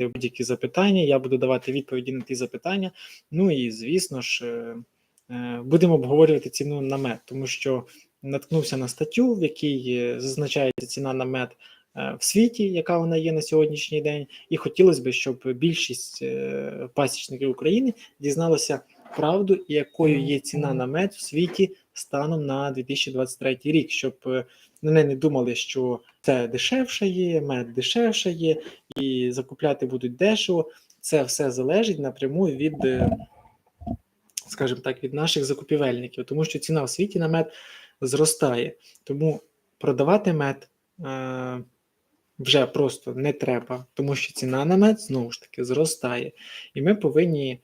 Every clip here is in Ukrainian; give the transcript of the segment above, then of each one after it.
будь-які запитання, я буду давати відповіді на ті запитання. Ну і звісно ж, е, е, будемо обговорювати ціну на мед, тому що наткнувся на статтю, в якій е, зазначається ціна на мед в світі, яка вона є на сьогоднішній день, і хотілося б, щоб більшість пасічників України дізналася правду, якою є ціна на мед в світі станом на 2023 рік, щоб вони не думали, що це дешевше є, мед дешевше є, і закупляти будуть дешево. Це все залежить напряму від, е, скажімо так, від наших закупівельників, тому що ціна в світі на мед зростає. Тому продавати мед е, вже просто не треба, тому що ціна на мед знову ж таки зростає. І ми повинні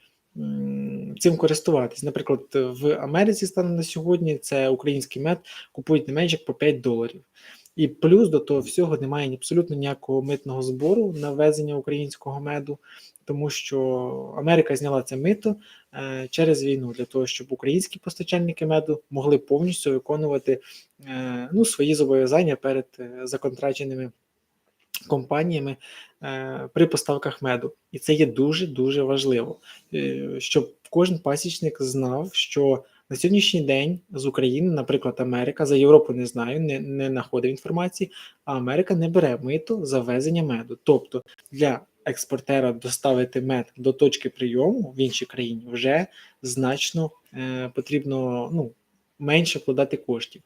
цим користуватись. Наприклад, в Америці станом на сьогодні це український мед купують не менше як по 5 доларів. І плюс до того всього немає абсолютно ніякого митного збору на ввезення українського меду, тому що Америка зняла це мито е, через війну для того, щоб українські постачальники меду могли повністю виконувати е, ну, свої зобов'язання перед е, законтраченими компаніями при поставках меду. І це є дуже дуже важливо, щоб кожен пасічник знав, що на сьогоднішній день з України, наприклад, Америка за Європу не знаю, не, не знаходив інформації, а Америка не бере мито за ввезення меду. Тобто для експортера доставити мед до точки прийому в іншій країні вже значно е, потрібно ну, менше вкладати коштів.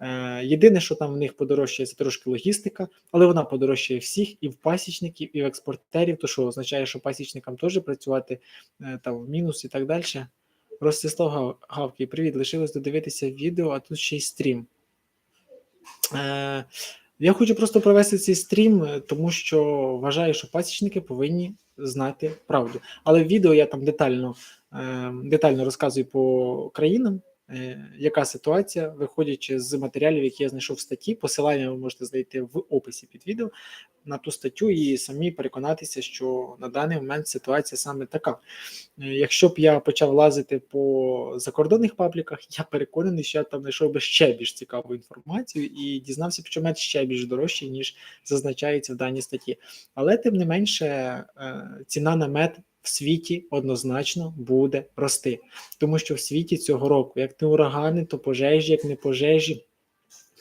Е, єдине, що там в них подорожчає, це трошки логістика, але вона подорожчає всіх і в пасічників, і в експортерів, то що означає, що пасічникам теж працювати е, там в мінус і так далі. Ростислав гавки, привіт, лишилось додивитися відео, а тут ще й стрім. Е, я хочу просто провести цей стрім, е, тому що вважаю, що пасічники повинні знати правду. Але в відео я там детально, е, детально розказую по країнам, яка ситуація, виходячи з матеріалів, які я знайшов в статті. Посилання ви можете знайти в описі під відео на ту статтю і самі переконатися, що на даний момент ситуація саме така. Е, Якщо б я почав лазити по закордонних пабліках, я переконаний, що я там знайшов би ще більш цікаву інформацію і дізнався, б, що мед ще більш дорожчий, ніж зазначається в даній статті. Але тим не менше, е, ціна на мед в світі однозначно буде рости, тому що в світі цього року, як не урагани, то пожежі, як не пожежі.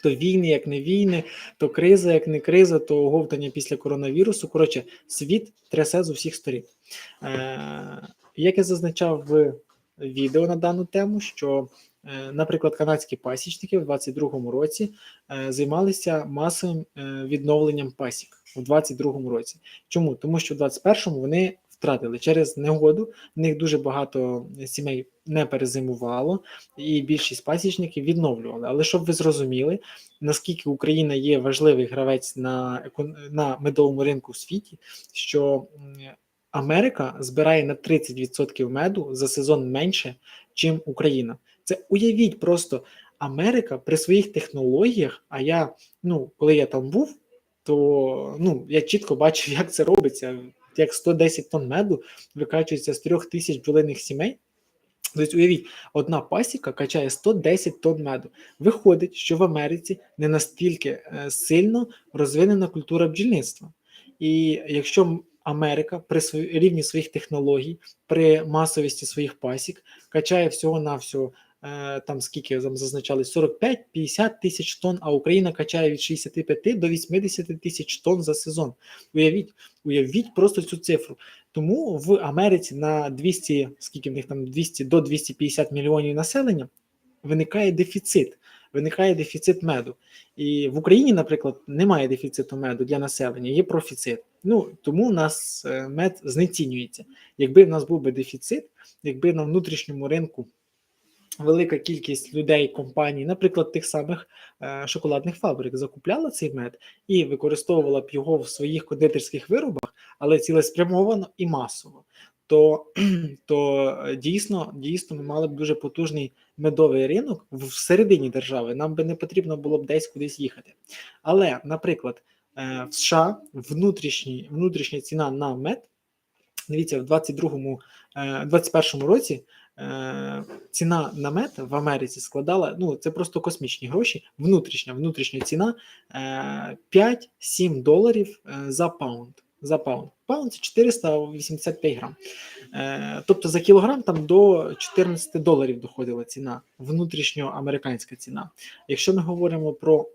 То війни, як не війни, то криза, як не криза, то оговтання після коронавірусу. Коротше, світ трясе з усіх сторін. Е, як я зазначав в відео на дану тему, що, е, наприклад, канадські пасічники в 2022 році е, займалися масовим е, відновленням пасік у 2022 році. Чому? Тому що в 2021 вони втратили через негоду. В них дуже багато сімей не перезимувало, і більшість пасічників відновлювали. Але щоб ви зрозуміли, наскільки Україна є важливий гравець на, на медовому ринку в світі, що Америка збирає на 30% меду за сезон менше, чим Україна. Це уявіть просто Америка при своїх технологіях. А я, ну, коли я там був, то ну, я чітко бачив, як це робиться. Як 110 тонн меду викачується з трьох тисяч бджолиних сімей. Тобто, уявіть, одна пасіка качає 110 тонн меду. Виходить, що в Америці не настільки е, сильно розвинена культура бджільництва. І якщо Америка при рівні своїх технологій, при масовості своїх пасік качає всього-навсього там скільки там зазначали 45-50 тисяч тонн, а Україна качає від 65 до 80 тисяч тонн за сезон. Уявіть, уявіть просто цю цифру. Тому в Америці на 200, скільки в них там 200 до 250 мільйонів населення виникає дефіцит. Виникає дефіцит меду. І в Україні, наприклад, немає дефіциту меду для населення, є профіцит. Ну тому у нас е, мед знецінюється. Якби в нас був би дефіцит, якби на внутрішньому ринку велика кількість людей, компаній, наприклад, тих самих е, шоколадних фабрик, закупляла цей мед і використовувала б його в своїх кондитерських виробах, але цілеспрямовано і масово. То, то е, дійсно, дійсно ми мали б дуже потужний медовий ринок в середині держави. Нам би не потрібно було б десь кудись їхати. Але, наприклад, е, в США внутрішній, внутрішня ціна на мед, дивіться, в 22-му, е, 21-му році е, ціна на мед в Америці складала, ну це просто космічні гроші, внутрішня, внутрішня ціна е, 5-7 доларів е, за паунд. за паунд. Паунд це 485 грам. Е, тобто за кілограм там до 14 доларів доходила ціна, внутрішньоамериканська ціна. Якщо ми говоримо про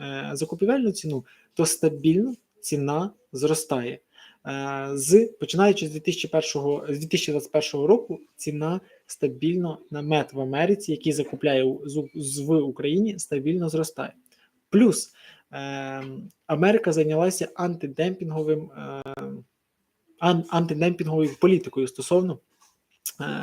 е, закупівельну ціну, то стабільно ціна зростає. Е, з починаючи з 2001, з 2021 року, ціна стабільно на мед в Америці, який закупляє з, в Україні, стабільно зростає. Плюс е, Америка зайнялася антидемпінговим е, ан, антидемпінговою політикою стосовно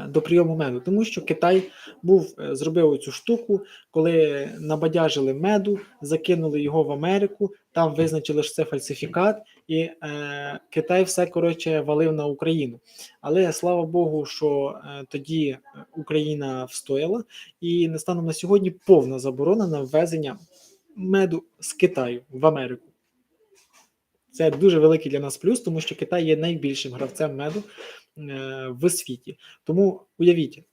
до прийому меду, тому що Китай був е, зробив цю штуку, коли набадяжили меду, закинули його в Америку, там визначили, що це фальсифікат, і е, Китай все коротше валив на Україну. Але слава Богу, що е, тоді е, Україна встояла, і не станом на сьогодні повна заборона на ввезення меду з Китаю в Америку. Це дуже великий для нас плюс, тому що Китай є найбільшим гравцем меду е, в світі. Тому уявіть,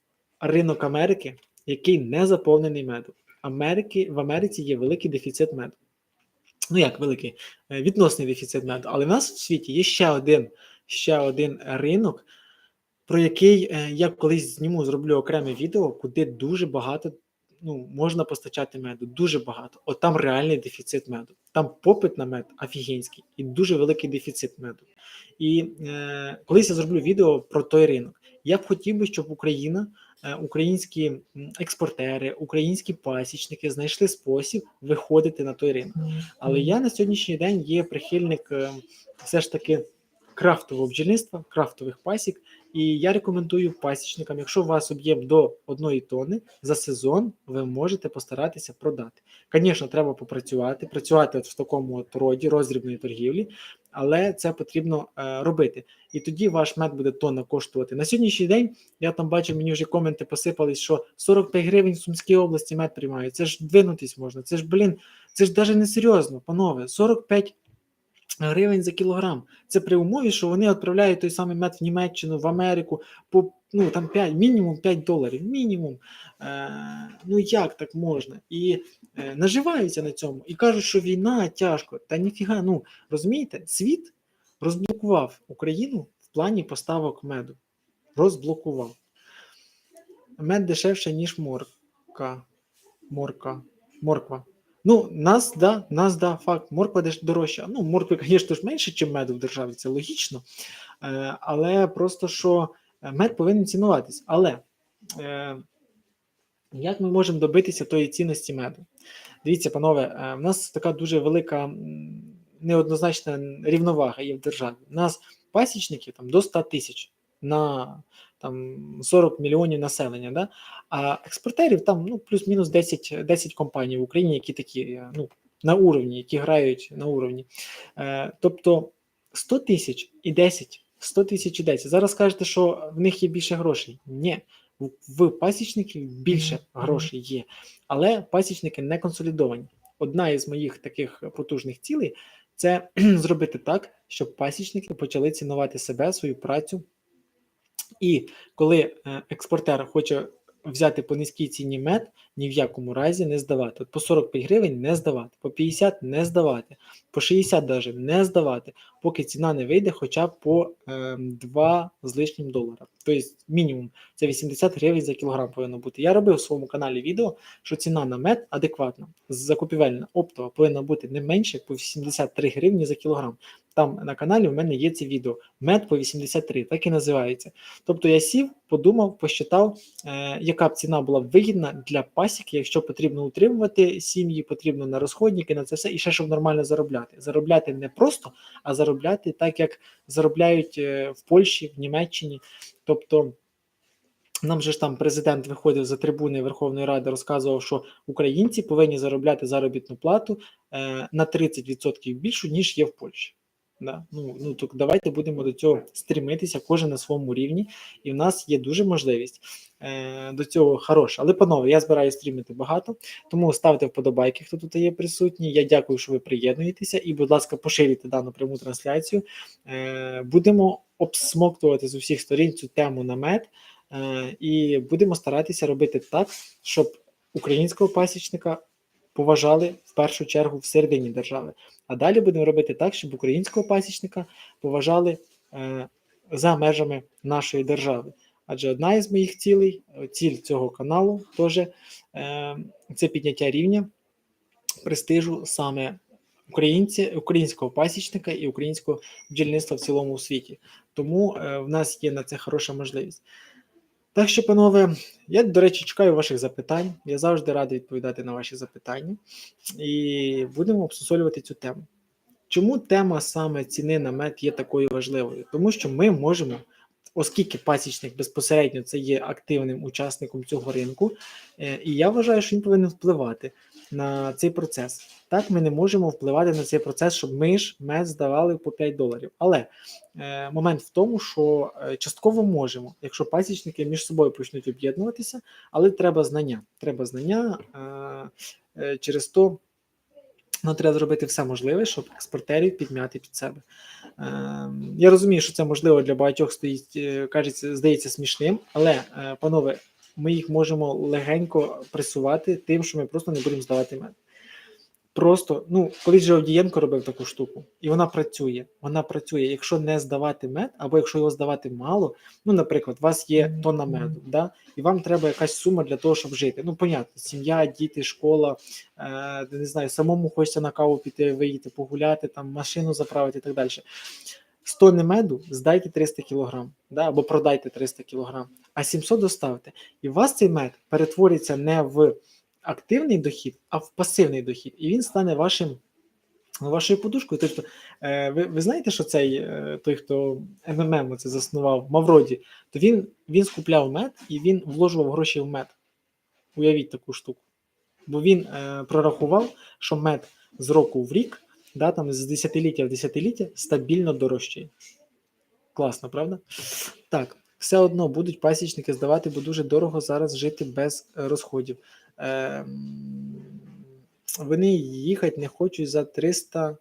ринок Америки, який не заповнений медом. Америки, в Америці є великий дефіцит меду. Ну як великий? Е, Відносний дефіцит меду. Але в нас в світі є ще один, ще один ринок, про який е, я колись зніму, зроблю окреме відео, куди дуже багато ну, можна постачати меду. Дуже багато. От там реальний дефіцит меду. Там попит на мед офігенський і дуже великий дефіцит меду. І е, колись я зроблю відео про той ринок. Я б хотів би, щоб Україна, е, українські експортери, українські пасічники знайшли спосіб виходити на той ринок. Але я на сьогоднішній день є прихильник е, все ж таки крафтового бджільництва, крафтових пасік. І я рекомендую пасічникам, якщо у вас об'єм до одної тонни за сезон, ви можете постаратися продати. Звісно, треба попрацювати, працювати от в такому от роді роздрібної торгівлі, але це потрібно е, робити. І тоді ваш мед буде тонна коштувати. На сьогоднішній день я там бачив, мені вже коменти посипались, що 45 гривень в Сумській області мед приймають. Це ж двинутись можна. Це ж, блін, це ж навіть не серйозно, панове. 45 гривень за кілограм. Це при умові, що вони відправляють той самий мед в Німеччину, в Америку по ну там 5, мінімум 5 доларів. Мінімум. Е, ну як так можна? І е, наживаються на цьому і кажуть, що війна тяжко. Та ніфіга, ну розумієте, світ розблокував Україну в плані поставок меду. Розблокував. Мед дешевше, ніж морка. Морка. Морква. Ну, нас, да, нас, да, факт, морква деш дорожча. Ну, моркви, звісно ж, менше, ніж меду в державі, це логічно. Е, але просто що е, мед повинен цінуватись. Але е, як ми можемо добитися тої цінності меду? Дивіться, панове, в нас така дуже велика неоднозначна рівновага є в державі. У нас пасічників там до 100 тисяч на там 40 мільйонів населення, да? а експортерів там ну, плюс-мінус 10, 10 компаній в Україні, які такі е, ну, на уровні, які грають на уровні. Е, тобто 100 тисяч і 10, 100 тисяч і 10. Зараз кажете, що в них є більше грошей. Ні, в, в пасічників більше грошей є, але пасічники не консолідовані. Одна із моїх таких потужних цілей це зробити так, щоб пасічники почали цінувати себе, свою працю. І коли е, експортер хоче взяти по низькій ціні мед, ні в якому разі не здавати. От по 45 гривень не здавати, по 50 не здавати, по 60 навіть не здавати, поки ціна не вийде хоча б по е, 2 з лишнім долара. Тобто мінімум це 80 гривень за кілограм повинно бути. Я робив в своєму каналі відео, що ціна на мед адекватна, закупівельна оптова повинна бути не менше як по 83 гривні за кілограм. Там на каналі в мене є це відео. Мед по 83, так і називається. Тобто я сів, подумав, посчитав, е, яка б ціна була вигідна для пасіки, якщо потрібно утримувати сім'ї, потрібно на розходники, на це все, і ще щоб нормально заробляти. Заробляти не просто, а заробляти так, як заробляють е, в Польщі, в Німеччині. Тобто. Нам же ж там президент виходив за трибуни Верховної Ради, розказував, що українці повинні заробляти заробітну плату е, на 30% більшу, ніж є в Польщі. Да? Ну, ну так давайте будемо до цього стрімитися, кожен на своєму рівні, і в нас є дуже можливість е, до цього хороша. Але, панове, я збираю стрімити багато, тому ставте вподобайки, хто тут є присутній. Я дякую, що ви приєднуєтеся, і, будь ласка, поширюйте дану пряму трансляцію. Е, будемо обсмоктувати з усіх сторін цю тему на мед, е, і будемо старатися робити так, щоб українського пасічника поважали в першу чергу всередині держави. А далі будемо робити так, щоб українського пасічника поважали е, за межами нашої держави. Адже одна із моїх цілей, е, ціль цього каналу теж е, це підняття рівня престижу саме українці, українського пасічника і українського бджільництва в цілому у світі. Тому е, в нас є на це хороша можливість. Так що, панове, я, до речі, чекаю ваших запитань. Я завжди радий відповідати на ваші запитання. І будемо обсусолювати цю тему. Чому тема саме ціни на мед є такою важливою? Тому що ми можемо, оскільки пасічник безпосередньо це є активним учасником цього ринку, е, і я вважаю, що він повинен впливати на цей процес. Так, ми не можемо впливати на цей процес, щоб ми ж мед здавали по 5 доларів. Але е, момент в тому, що е, частково можемо, якщо пасічники між собою почнуть об'єднуватися, але треба знання. Треба знання е, е, через то. Ну, треба зробити все можливе, щоб експортерів підмяти під себе. Е, я розумію, що це можливо для багатьох стоїть, е, кажеться, здається смішним, але, е, панове, ми їх можемо легенько пресувати тим, що ми просто не будемо здавати мед. Просто, ну, колись же Овдієнко робив таку штуку, і вона працює. Вона працює. Якщо не здавати мед, або якщо його здавати мало, ну, наприклад, у вас є тонна меду, да, і вам треба якась сума для того, щоб жити. Ну, понятно, сім'я, діти, школа, е, не знаю, самому хочеться на каву піти, виїти, погуляти, там машину заправити і так далі. З тонни меду здайте 300 кг, да, або продайте 300 кг, а 700 доставте. І у вас цей мед перетвориться не в активний дохід, а в пасивний дохід, і він стане вашим. Вашою подушкою, тобто, е, ви ви знаєте, що цей е, той, хто МММ це заснував Мавроді, то він він скупляв мед і він вложував гроші в мед. Уявіть таку штуку. Бо він е, прорахував, що мед з року в рік, да, там з десятиліття в десятиліття стабільно дорожчає. Класно, правда? Так, все одно будуть пасічники здавати, бо дуже дорого зараз жити без розходів. Е, вони їхати не хочуть за 300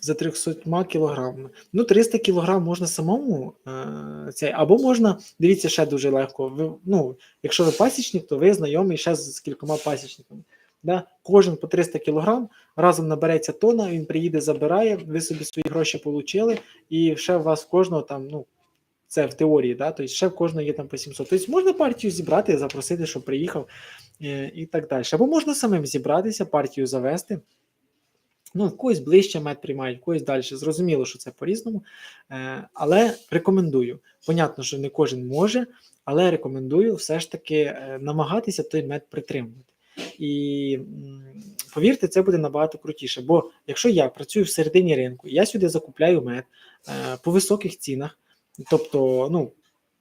за 300 кілограмами. Ну, 300 кілограм можна самому е, цей, або можна, дивіться, ще дуже легко. Ви, ну, Якщо ви пасічник, то ви знайомий ще з, з кількома пасічниками. Да? Кожен по 300 кілограм, разом набереться тона, він приїде, забирає, ви собі свої гроші отримали, і ще у вас кожного там, ну, це в теорії, да, тобто ще в кожного є там по 700. Тобто можна партію зібрати, запросити, щоб приїхав е, і так далі. Або можна самим зібратися, партію завести. Ну, в когось ближче мед приймають, в когось далі. Зрозуміло, що це по-різному. Е, але рекомендую. Понятно, що не кожен може, але рекомендую все ж таки е, намагатися той мед притримувати. І повірте, це буде набагато крутіше. Бо якщо я працюю в середині ринку, я сюди закупляю мед е, по високих цінах. Тобто, ну,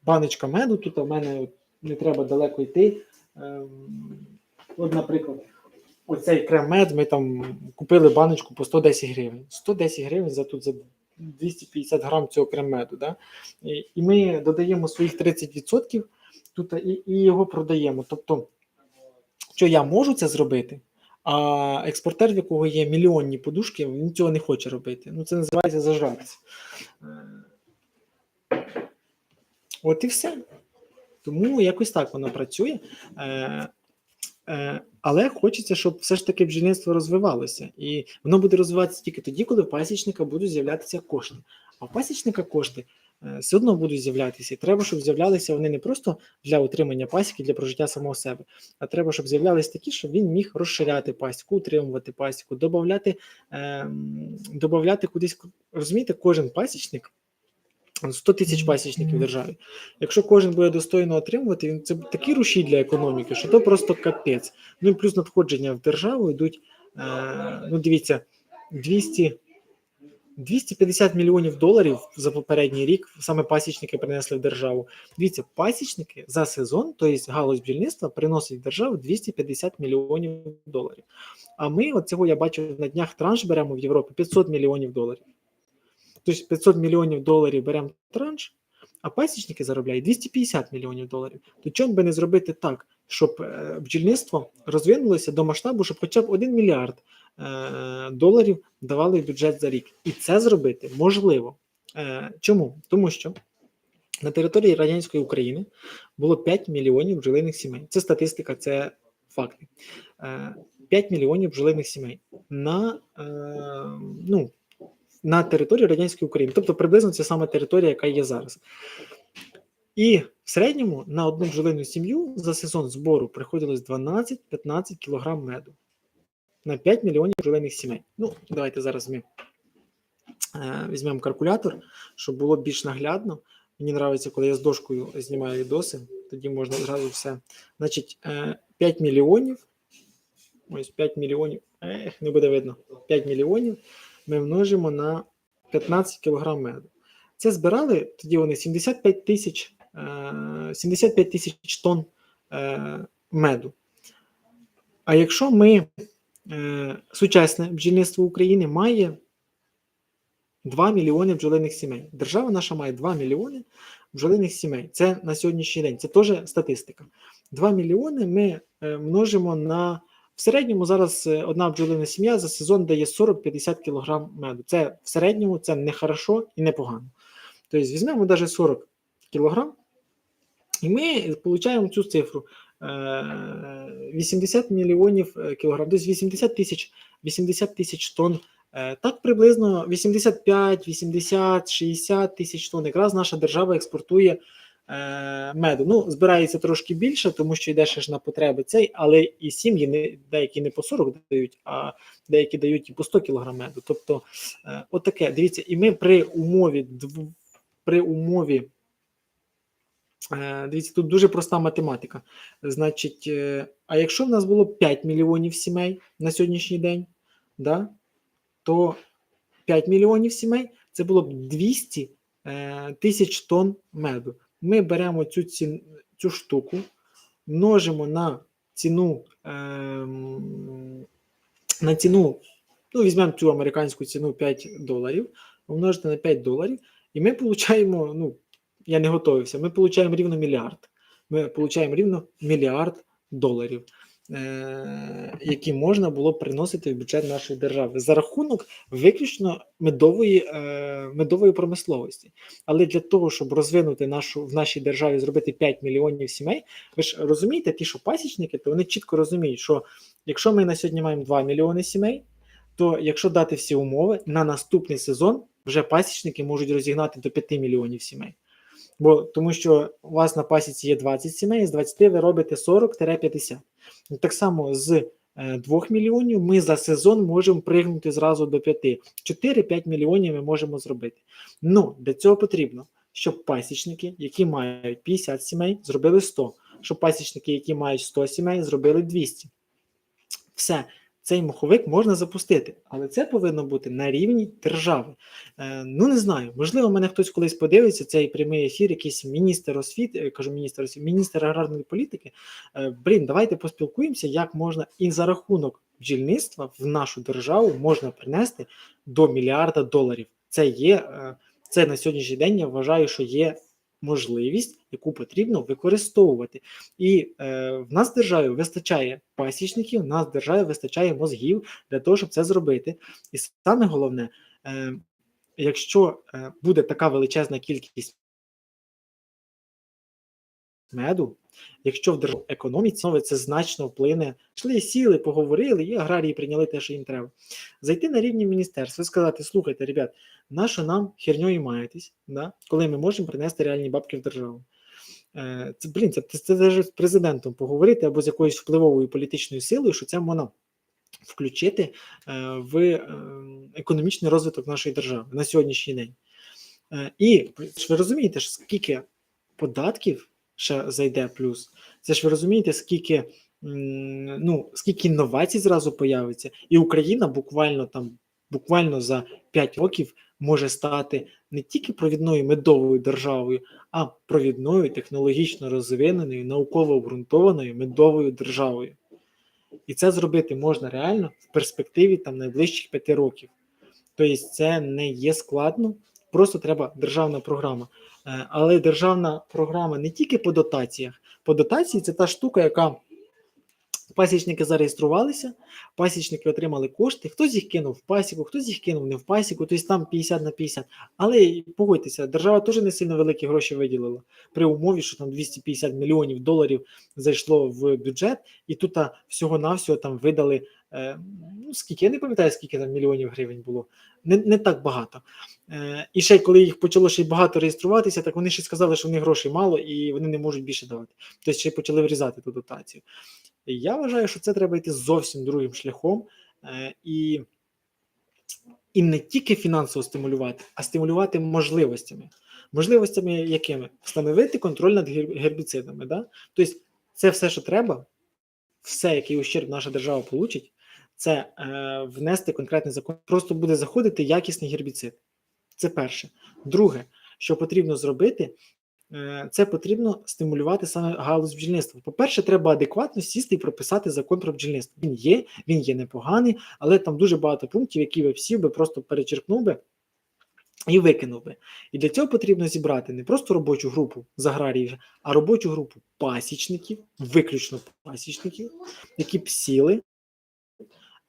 баночка меду, тут у мене не треба далеко йти. Ем, от, наприклад, оцей крем-мед ми там купили баночку по 110 гривень. 110 гривень за тут за 250 грам цього крем-меду. Да? І, і ми додаємо своїх 30% тут і, і його продаємо. Тобто, що я можу це зробити, а експортер, в якого є мільйонні подушки, він цього не хоче робити. Ну, це називається зажратися. От і все. Тому якось так воно працює. Е, е, Але хочеться, щоб все ж таки бджільництво розвивалося. І воно буде розвиватися тільки тоді, коли в пасічника будуть з'являтися кошти. А в пасічника кошти е, все одно будуть з'являтися. І треба, щоб з'являлися вони не просто для утримання пасіки, для прожиття самого себе, а треба, щоб з'являлися такі, щоб він міг розширяти пасіку, утримувати пасіку, додати, е, додати кудись. Розумієте, кожен пасічник. 100 тисяч пасічників в державі. Якщо кожен буде достойно отримувати, він це такий рушій для економіки, що то просто капець. Ну і плюс надходження в державу йдуть. Е, ну, дивіться, 200, 250 мільйонів доларів за попередній рік саме пасічники принесли в державу. Дивіться, пасічники за сезон, тобто галузь бджільництва, приносить державу 250 мільйонів доларів. А ми, от цього я бачу на днях транш беремо в Європі 500 мільйонів доларів. Тобто 500 мільйонів доларів беремо транш, а пасічники заробляють 250 мільйонів доларів. То чому би не зробити так, щоб е, бджільництво розвинулося до масштабу, щоб хоча б 1 мільярд доларів давали в бюджет за рік. І це зробити можливо. Е, чому? Тому що на території радянської України було 5 мільйонів бджолиних сімей. Це статистика, це факти. Е, 5 мільйонів бджолиних сімей на, е, ну, на території радянської України, тобто приблизно це саме територія, яка є зараз. І в середньому на одну бджолину сім'ю за сезон збору приходилось 12-15 кг меду на 5 мільйонів бджолиних сімей. Ну, давайте зараз ми е, візьмемо калькулятор, щоб було більш наглядно. Мені подобається, коли я з дошкою знімаю відоси, тоді можна зразу все. Значить, е, 5 мільйонів. Ось 5 мільйонів. Ех, не буде видно. 5 мільйонів ми множимо на 15 кг меду. Це збирали тоді вони 75 тисяч е, 75 тисяч тонн е, меду. А якщо ми е, сучасне бджільництво України має 2 мільйони бджолиних сімей. Держава наша має 2 мільйони бджолиних сімей. Це на сьогоднішній день. Це теж статистика. 2 мільйони ми е, множимо на в середньому зараз е, одна бджолина сім'я за сезон дає 40-50 кг меду. Це в середньому це не хорошо і не погано. Тобто візьмемо навіть 40 кг, і ми отримуємо цю цифру. Е, 80 мільйонів е, кілограм, тобто 80 тисяч 80 тисяч тонн. Е, Так приблизно 85, 80, 60 тисяч тонн. Якраз наша держава експортує е, меду. Ну, збирається трошки більше, тому що йде ще ж на потреби цей, але і сім'ї не, деякі не по 40 дають, а деякі дають і по 100 кг меду. Тобто, е, отаке. Дивіться, і ми при умові при умові. Е, Дивіться, тут дуже проста математика. Значить, е, а якщо в нас було 5 мільйонів сімей на сьогоднішній день, да, то 5 мільйонів сімей це було б 200 е, тисяч тонн меду. Ми беремо цю, ці, цю штуку, множимо на ціну, ем, на ціну, ну, візьмемо цю американську ціну 5 доларів, умножити на 5 доларів, і ми получаємо, ну, я не готовився, ми получаємо рівно мільярд. Ми получаємо рівно мільярд доларів, е, які можна було б приносити в бюджет нашої держави за рахунок виключно медової, е, медової промисловості. Але для того, щоб розвинути нашу в нашій державі, зробити 5 мільйонів сімей, ви ж розумієте, ті, що пасічники, то вони чітко розуміють, що якщо ми на сьогодні маємо 2 мільйони сімей, то якщо дати всі умови, на наступний сезон вже пасічники можуть розігнати до 5 мільйонів сімей. Бо тому що у вас на пасіці є 20 сімей, з 20 ви робите 40-50. Ну, Так само з е, 2 мільйонів ми за сезон можемо пригнути зразу до 5. 4-5 мільйонів ми можемо зробити. Ну, для цього потрібно, щоб пасічники, які мають 50 сімей, зробили 100, щоб пасічники, які мають 100 сімей, зробили 200. Все, цей моховик можна запустити, але це повинно бути на рівні держави. Е, ну не знаю, можливо, мене хтось колись подивиться цей прямий ефір, якийсь міністр освіти, е, кажу міністр освіти, міністр аграрної політики. Е, блін, давайте поспілкуємося, як можна і за рахунок бджільництва в нашу державу можна принести до мільярда доларів. Це є е, це на сьогоднішній день. Я вважаю, що є можливість, яку потрібно використовувати. І е, в нас державі вистачає пасічників, в нас в державі вистачає мозгів для того, щоб це зробити. І саме головне, е, якщо е, буде така величезна кількість меду, якщо в державній економіці це значно вплине, йшли, сіли, поговорили, і аграрії прийняли те, що їм треба. Зайти на рівні міністерства і сказати: слухайте, ребят, на що нам херньою маєтесь, да? коли ми можемо принести реальні бабки в державу. Е, Це блін, це, це, навіть з президентом поговорити або з якоюсь впливовою політичною силою, що це можна включити е, в е, економічний розвиток нашої держави на сьогоднішній день. І ви розумієте, скільки податків ще зайде плюс, це ж ви розумієте, скільки, ну, скільки інновацій зразу появиться, і Україна буквально там, буквально за 5 років може стати не тільки провідною медовою державою, а провідною технологічно розвиненою, науково обґрунтованою медовою державою. І це зробити можна реально в перспективі там найближчих 5 років. Тобто, це не є складно, просто треба державна програма. Е, Але державна програма не тільки по дотаціях. По дотації це та штука, яка Пасічники зареєструвалися, пасічники отримали кошти, хтось їх кинув в пасіку, хтось їх кинув не в пасіку, тобто там 50 на 50. Але погодьтеся, держава теж не сильно великі гроші виділила при умові, що там 250 мільйонів доларів зайшло в бюджет, і тут всього-навсього там видали. Е, Ну, скільки я не пам'ятаю, скільки там мільйонів гривень було. Не, не так багато. Е, і ще коли їх почало ще багато реєструватися, так вони ще сказали, що в них грошей мало і вони не можуть більше давати. Тобто ще почали врізати ту дотацію. Я вважаю, що це треба йти зовсім другим шляхом е, і, і не тільки фінансово стимулювати, а стимулювати можливостями. Можливостями якими? Встановити контроль над гербіцидами. Да? Тобто, це все, що треба, все, який ущерб наша держава получить, це е, внести конкретний закон. Просто буде заходити якісний гербіцид. Це перше. Друге, що потрібно зробити, е, це потрібно стимулювати саме галузь бджільництва. По-перше, треба адекватно сісти і прописати закон про бджільництво. Він є, він є непоганий, але там дуже багато пунктів, які ви всі би просто перечеркнув би і викинув би. І для цього потрібно зібрати не просто робочу групу з аграріїв, а робочу групу пасічників, виключно пасічників, які б сіли.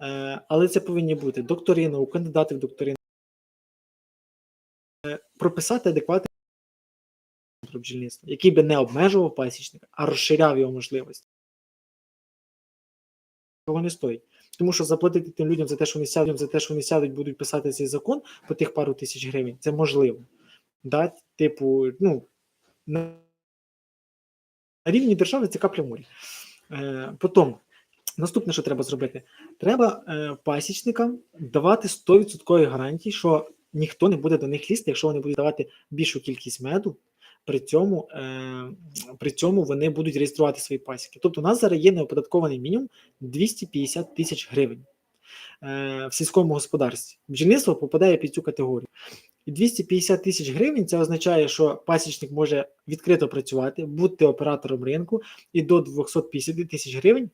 Е, Але це повинні бути доктори наук, кандидати в доктори прописати адекватний про бджільництво, який би не обмежував пасічника, а розширяв його можливості. Того не стоїть. Тому що заплатити тим людям за те, що вони сядуть, за те, що вони сядуть, будуть писати цей закон по тих пару тисяч гривень, це можливо. Да? Типу, ну, на рівні держави це капля морі. Е, потім, наступне, що треба зробити, треба е, пасічникам давати 100% гарантій, що ніхто не буде до них лізти, якщо вони будуть давати більшу кількість меду, при цьому, е, при цьому вони будуть реєструвати свої пасіки. Тобто, у нас зараз є неоподаткований мінімум 250 тисяч гривень е, в сільському господарстві. Бджільництво попадає під цю категорію. І 250 тисяч гривень це означає, що пасічник може відкрито працювати, бути оператором ринку, і до 250 тисяч гривень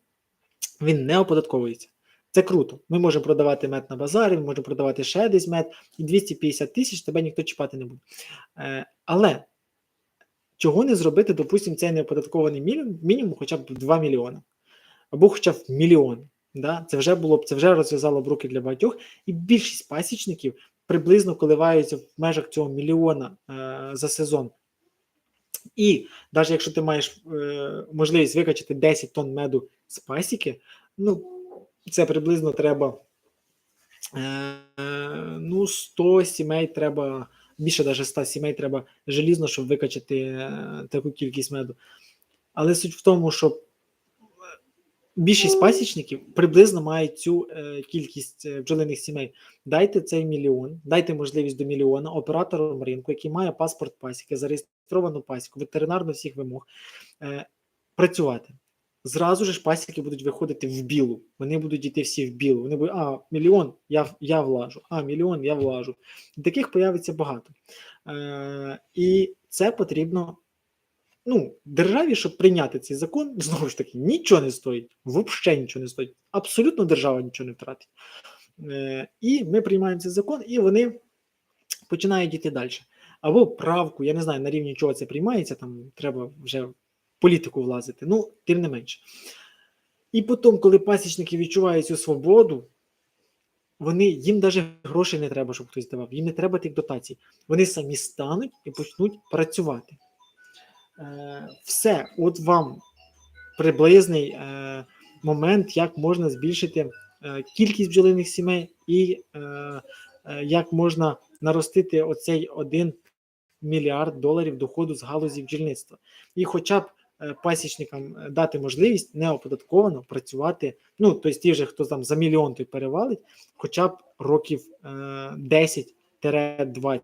він не оподатковується. Це круто. Ми можемо продавати мед на базарі, ми можемо продавати ще десь мед, і 250 тисяч тебе ніхто чіпати не буде. Е, але чого не зробити, допустимо, цей неоподаткований мінімум, хоча б 2 мільйони, або хоча б мільйон. Да? Це вже було б це вже розв'язало б руки для багатьох, і більшість пасічників приблизно коливаються в межах цього мільйона е, за сезон. І навіть якщо ти маєш е, можливість викачати 10 тонн меду з пасіки, ну це приблизно треба е, ну 100 сімей треба, більше навіть 100 сімей треба желізно, щоб викачати е, таку кількість меду. Але суть в тому, що більшість пасічників приблизно мають цю е, кількість е, бджолиних сімей. Дайте цей мільйон, дайте можливість до мільйона операторам ринку, який має паспорт пасіки, зареєстровану пасіку, ветеринарно всіх вимог, е, працювати. Зразу ж пасіки будуть виходити в білу. Вони будуть йти всі в білу. Вони будуть, а, мільйон я, я влажу, а мільйон я влажу. Таких появиться багато. Е, і це потрібно ну, державі, щоб прийняти цей закон, знову ж таки, нічого не стоїть, взагалі нічого не стоїть. Абсолютно держава нічого не втратить. Е, і ми приймаємо цей закон, і вони починають йти далі. Або правку, я не знаю, на рівні чого це приймається, там треба вже в політику влазити, ну, тим не менше. І потім, коли пасічники відчувають цю свободу, вони їм навіть грошей не треба, щоб хтось давав, їм не треба тих дотацій. Вони самі стануть і почнуть працювати. Е, все, от вам приблизний е, момент, як можна збільшити е, кількість бджолиних сімей і як можна наростити оцей 1 мільярд доларів доходу з галузі бджільництва. І хоча б е, пасічникам е, дати можливість неоподатковано працювати. Ну, тобто ті вже, хто там за мільйон той перевалить, хоча б років е, 10-20.